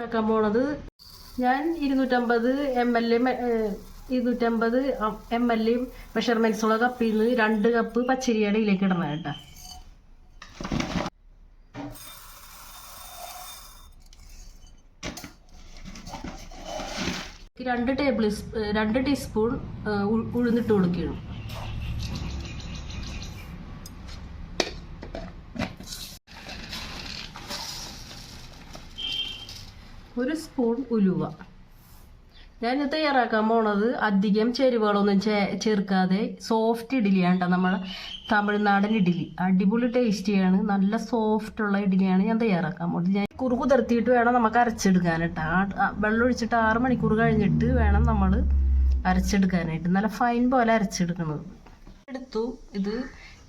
ആക്കാൻ പോണത്. ഞാൻ ഇരുന്നൂറ്റമ്പത് എം എൽ എ ഇരുന്നൂറ്റമ്പത് എം എൽ എ മെഷർമെന്റ്സുള്ള കപ്പിൽ നിന്ന് രണ്ട് കപ്പ് പച്ചരിയുടെ ഇതിലേക്ക് ഇടണം കേട്ടോ. രണ്ട് ടേബിൾ രണ്ട് ടീസ്പൂൺ ഉഴുന്നിട്ട് കൊടുക്കണം ഒരു സ്പൂൺ ഉലുവ. ഞാൻ തയ്യാറാക്കാൻ പോണത് അധികം ചേരുവകളൊന്നും ചേ ചേർക്കാതെ സോഫ്റ്റ് ഇഡ്ഡലിയാണ് കേട്ടോ നമ്മളെ തമിഴ്നാടൻ ഇഡ്ഡലി. അടിപൊളി ടേസ്റ്റിയാണ് നല്ല സോഫ്റ്റ് ഉള്ള ഇഡ്ഡലിയാണ് ഞാൻ തയ്യാറാക്കാൻ പോകുന്നത് ഞാൻ കുറു കുതിർത്തിയിട്ട് വേണം നമുക്ക് അരച്ചെടുക്കാൻ കേട്ടോ വെള്ളം ഒഴിച്ചിട്ട് ആറ് മണിക്കൂർ കഴിഞ്ഞിട്ട് വേണം നമ്മൾ അരച്ചെടുക്കാനായിട്ട്. നല്ല ഫൈൻ പോലെ അരച്ചെടുക്കുന്നത്. എടുത്തു ഇത്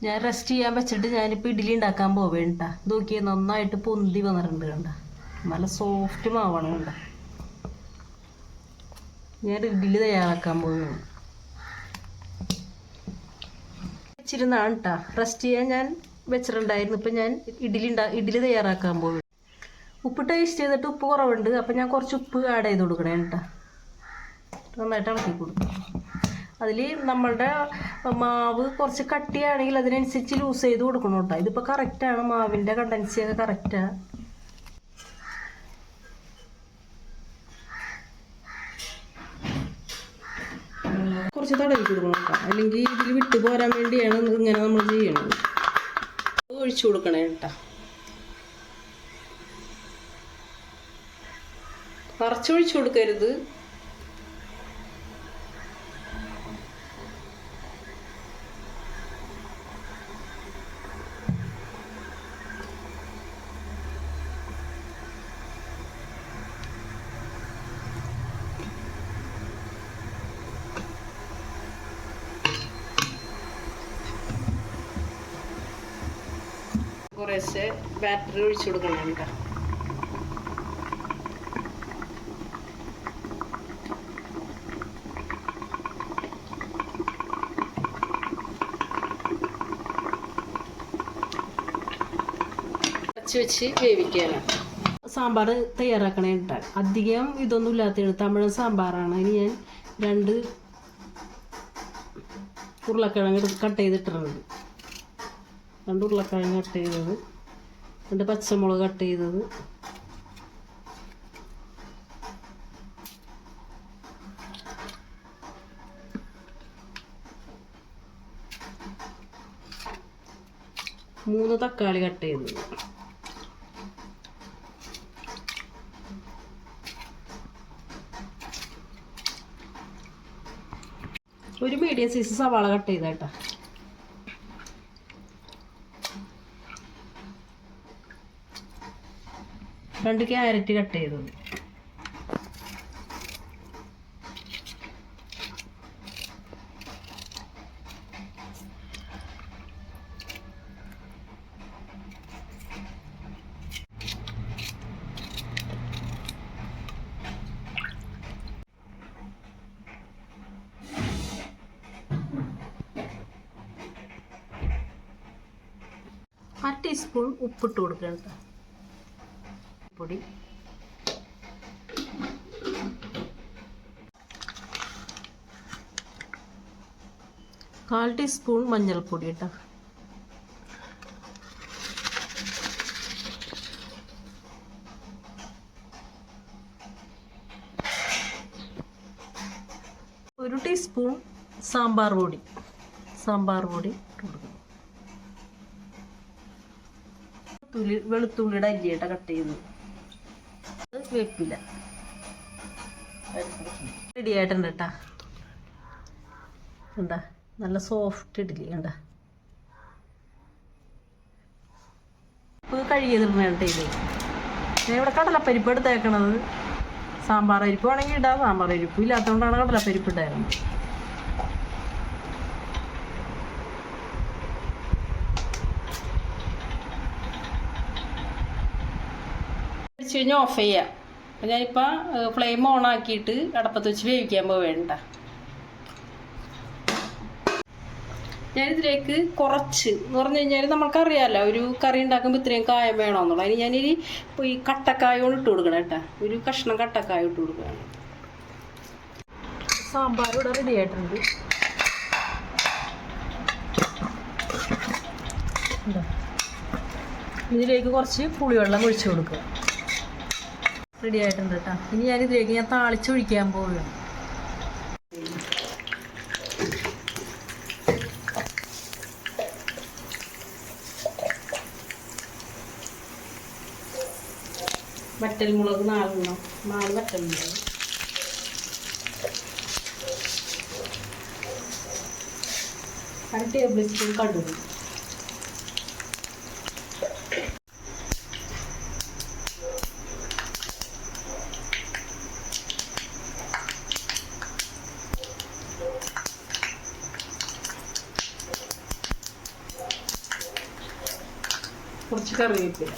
ഞാൻ റെസ്റ്റ് ചെയ്യാൻ വെച്ചിട്ട് ഞാനിപ്പോൾ ഇഡ്ഡലി ഉണ്ടാക്കാൻ പോവേണ്ട നോക്കിയേ നന്നായിട്ട് പൊന്തി വന്നിട്ടുണ്ട് കണ്ട? നല്ല സോഫ്റ്റ് മാവാണ് കണ്ട. ഞാൻ ഇഡ്ഡലി തയ്യാറാക്കാൻ പോവുകയാണ്. വെച്ചിരുന്നാണ് കേട്ടോ റെസ്റ്റ് ചെയ്യാൻ ഞാൻ വെച്ചിട്ടുണ്ടായിരുന്നു. ഇപ്പം ഞാൻ ഇഡ്ഡലി ഉണ്ടാ ഇഡ്ഡലി തയ്യാറാക്കാൻ പോവുകയാണ്. ഉപ്പ് ടേസ്റ്റ് ചെയ്തിട്ട് ഉപ്പ് കുറവുണ്ട്. അപ്പം ഞാൻ കുറച്ച് ഉപ്പ് ആഡ് ചെയ്ത് കൊടുക്കണേ കേട്ടോ നന്നായിട്ട് ഇളക്കി കൊടുക്കും. അതിൽ നമ്മളുടെ മാവ് കുറച്ച് കട്ടിയാണെങ്കിൽ അതിനനുസരിച്ച് ലൂസ് ചെയ്ത് കൊടുക്കണം കേട്ടോ ഇതിപ്പോൾ കറക്റ്റാണ് മാവിന്റെ കണ്ടൻസി ഒക്കെ കറക്റ്റാണ് കുറച്ച് തടവി കൊടുക്കണം അല്ലെങ്കിൽ ഇതിൽ വിട്ടു പോരാൻ വേണ്ടിയാണ് ഇങ്ങനെ നമ്മൾ ചെയ്യണത്. ഒഴിച്ചു കൊടുക്കണേ കേട്ടോ. നിറച്ചൊഴിച്ചു കൊടുക്കരുത്. കുറേശ്ശെ ബാറ്ററി ഒഴിച്ചു കൊടുക്കണം കേട്ടോ. സാമ്പാർ തയ്യാറാക്കണേ കേട്ടോ. അധികം ഇതൊന്നും ഇല്ലാത്തതാണ്. തമിഴ് സാമ്പാറാണ്. ഇനി ഞാൻ രണ്ട് ഉരുളക്കിഴങ്ങ് കട്ട് ചെയ്തിട്ടിട്ടുണ്ട്. രണ്ട് ഉരുളക്കിഴങ്ങ് കട്ട് ചെയ്തത്. രണ്ട് പച്ചമുളക് കട്ട് ചെയ്തത്. മൂന്ന് തക്കാളി കട്ട് ചെയ്തത്. ഒരു മീഡിയം സൈസ് സവാള കട്ട് ചെയ്തേട്ടാ രണ്ട് ക്യാരറ്റ് കട്ട് ചെയ്തത് അര ടീസ്പൂൺ ഉപ്പിട്ട് കൊടുക്കണം കേട്ടോ. പൊടി. കാൽ ടീസ്പൂൺ മഞ്ഞൾപ്പൊടി കേട്ടോ ഒരു ടീസ്പൂൺ സാമ്പാർ പൊടി. സാമ്പാർ പൊടി ഇട്ട് വെളുത്തുള്ളി തുള്ളി വെളുത്തുള്ളിയുടെ അല്ലിയേട്ട കട്ട് ചെയ്ത് അത് വേപ്പില്ല. റെഡി ആയിട്ടുണ്ട് കേട്ടാ എന്താ നല്ല സോഫ്റ്റ് ഇഡ്ഡലി കണ്ട. കഴുകിയതിടണ കേട്ടോ ഇത് ഞാൻ ഇവിടെ കടലപ്പരിപ്പ് എടുത്തേക്കണത്. സാമ്പാർ അരിപ്പ് വേണമെങ്കിൽ ഇടാം സാമ്പാർ അരിപ്പ് ഇല്ലാത്തതുകൊണ്ടാണ് കടലപ്പരിപ്പ് ഇട്ടേക്കുന്നത് വെച്ച് കഴിഞ്ഞാൽ ഓഫ് ചെയ്യാം. അപ്പം ഞാനിപ്പോൾ ഫ്ലെയിം ഓൺ ആക്കിയിട്ട് അടപ്പത്ത് വെച്ച് വേവിക്കാൻ പോവേണ്ട ഞാനിതിലേക്ക് കുറച്ച് എന്ന് പറഞ്ഞു കഴിഞ്ഞാൽ നമുക്കറിയാമല്ലോ ഒരു കറി ഉണ്ടാക്കുമ്പോൾ ഇത്രയും കായം വേണമെന്നുള്ളത് അതിന് ഞാനൊരു ഈ കട്ടക്കായ കൊണ്ട് ഇട്ട് കൊടുക്കണം കേട്ടോ ഒരു കഷ്ണം കട്ടക്കായ ഇട്ട് കൊടുക്കുകയാണ് സാമ്പാർ ഇവിടെ റെഡി ആയിട്ടുണ്ട്. ഇതിലേക്ക് കുറച്ച് പുളിവെള്ളം ഒഴിച്ചു കൊടുക്കുക. റെഡി ആയിട്ടുണ്ട് കേട്ടോ ഇനി ഞാൻ ഇതിലേക്ക് ഞാൻ താളിച്ചൊഴിക്കാൻ പോവുകയാണ്. വറ്റൽമുളക് നാലെണ്ണം നാല് വറ്റൽമുളക്. അര ടേബിൾ സ്പൂൺ കടുക്. കുറച്ച് കറിവേപ്പില.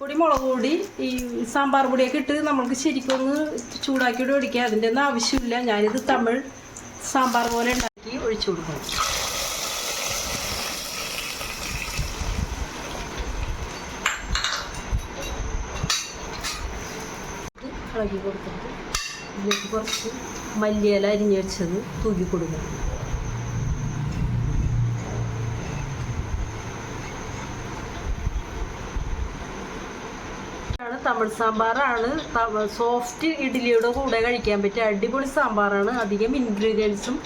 പൊടി മുളക് പൊടി ഈ സാമ്പാർ പൊടിയൊക്കെ ഇട്ട് നമ്മൾക്ക് ശരിക്കും ഒന്ന് ചൂടാക്കിയിട്ട് ഒഴിക്കുക അതിന്റെ ഒന്നും ആവശ്യമില്ല. ഞാനിത് തമിഴ് സാമ്പാർ പോലെ ഉണ്ടാക്കി ഒഴിച്ചു കൊടുക്കണം ഇളകി കൊടുക്കുന്നത് ഇതിലേക്ക് കുറച്ച് മല്ലിയില അരിഞ്ഞ് വെച്ചത് തൂക്കി കൊടുക്കണം ആണ് തമിഴ് സാമ്പാറാണ്. സോഫ്റ്റ് ഇഡ്ഡലിയുടെ കൂടെ കഴിക്കാൻ പറ്റിയ അടിപൊളി സാമ്പാറാണ്. അധികം ഇൻഗ്രീഡിയൻസും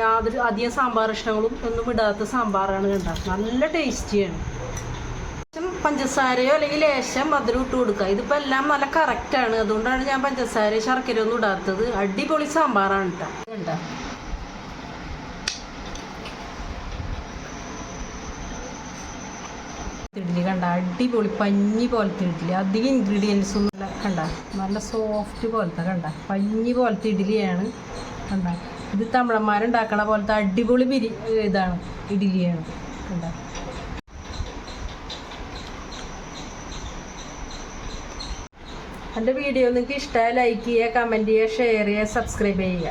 യാതൊരു അധികം സാമ്പാർ ഇഷ്ടങ്ങളും ഒന്നും ഇടാത്ത സാമ്പാറാണ് കണ്ട നല്ല ടേസ്റ്റിയാണ് പഞ്ചസാരയോ അല്ലെങ്കിൽ ലേശം മധുരം ഇട്ട് കൊടുക്കുക. ഇതിപ്പോൾ എല്ലാം നല്ല കറക്റ്റാണ് അതുകൊണ്ടാണ് ഞാൻ പഞ്ചസാര ശർക്കര ഒന്നും ഇടാത്തത്. അടിപൊളി സാമ്പാറാണ് കേട്ടോ ഇഡ്ഡലി കണ്ട അടിപൊളി പഞ്ഞി പോലത്തെ ഇഡ്ഡലി അധികം ഇൻഗ്രീഡിയൻസ് ഒന്നും അല്ല കണ്ട? നല്ല സോഫ്റ്റ് പോലത്തെ കണ്ട? പഞ്ഞി പോലത്തെ ഇഡ്ഡലിയാണ് കണ്ട? ഇത് തമിഴന്മാരുണ്ടാക്കണ പോലത്തെ അടിപൊളി ബിരി ഇതാണ്. ഇഡ്ഡലിയാണ് കണ്ട? എന്റെ വീഡിയോ നിങ്ങൾക്ക് ഇഷ്ടമായി ലൈക്ക് ചെയ്യുക കമന്റ് ചെയ്യുക ഷെയർ ചെയ്യുക സബ്സ്ക്രൈബ് ചെയ്യുക.